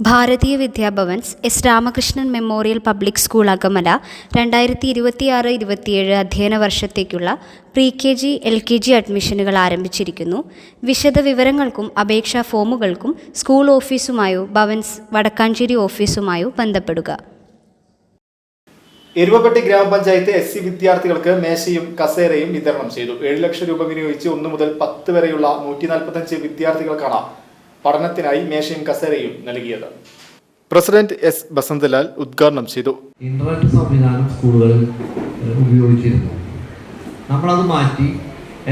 Bharatiya Vidyabhavans S Ramakrishnan memorial public school Akamala രണ്ടായിരത്തി ഇരുപത്തിയാറ് ഇരുപത്തിയേഴ് അധ്യയന വർഷത്തേക്കുള്ള pre K G L K G അഡ്മിഷനുകൾ ആരംഭിച്ചിരിക്കുന്നു. വിശദ വിവരങ്ങൾക്കും അപേക്ഷാ ഫോമുകൾക്കും സ്കൂൾ ഓഫീസുമായോ ഭവൻസ് വടക്കാഞ്ചേരി ഓഫീസുമായോ ബന്ധപ്പെടുക. എരുവപ്പെട്ടി ഗ്രാമപഞ്ചായത്ത് എസ് സി വിദ്യാർത്ഥികൾക്ക് മേശയും കസേരയും വിതരണം ചെയ്തു. ഏഴ് ലക്ഷം രൂപ വിനിയോഗിച്ച് ഒന്ന് മുതൽ പത്ത് വരെയുള്ള നൂറ്റി നാൽപ്പത്തഞ്ച് വിദ്യാർത്ഥികൾക്കാണ് പഠനത്തിനായി മേശയും കസേരയും നൽകിയത്. പ്രസിഡന്റ് എസ് ബസന്തലാൽ ഉദ്ഘാടനം ചെയ്തു. ഇന്റർനെറ്റ് സംവിധാനം സ്കൂളുകളിൽ ഉപയോഗിച്ചിരുന്നു. നമ്മളത് മാറ്റി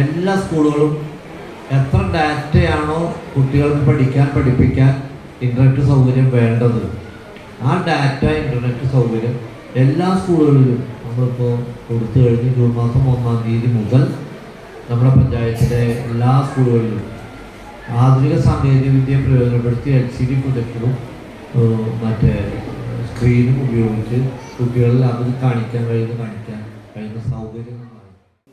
എല്ലാ സ്കൂളുകളും എത്ര ഡാറ്റയാണോ കുട്ടികൾക്ക് പഠിക്കാൻ പഠിപ്പിക്കാൻ ഇന്റർനെറ്റ് സൗകര്യം വേണ്ടത്. ആ ഡാറ്റ ഇന്റർനെറ്റ് സൗകര്യം എല്ലാ സ്കൂളുകളിലും നമ്മളിപ്പോൾ കൊടുത്തു കഴിഞ്ഞ് ജൂൺ മാസം ഒന്നാം തീയതി മുതൽ നമ്മുടെ പഞ്ചായത്തിലെ എല്ലാ സ്കൂളുകളിലും ആധുനിക സാങ്കേതിക വിദ്യ പ്രയോജനപ്പെടുത്തി എൽ സി ഡി പ്രൊജക്ടറും മറ്റേ സ്ക്രീനും ഉപയോഗിച്ച് കുട്ടികളിൽ അത് കാണിക്കാൻ കഴിയുന്ന കാണിക്കാൻ കഴിയുന്ന സൗകര്യം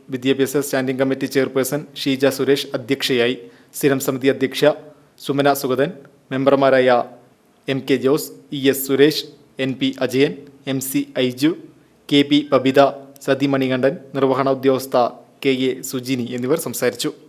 വിദ്യാഭ്യാസ standing committee chairperson Sheeja Suresh അധ്യക്ഷയായി സ്ഥിരം സമിതി അധ്യക്ഷ സുമന സുഗതൻ മെമ്പർമാരായ M K Jose E S Suresh N P Ajayan M C Aiju K P Babitha Sathi Manikandan നിർവഹണ ഉദ്യോഗസ്ഥ കെ എ സുജിനി എന്നിവർ സംസാരിച്ചു.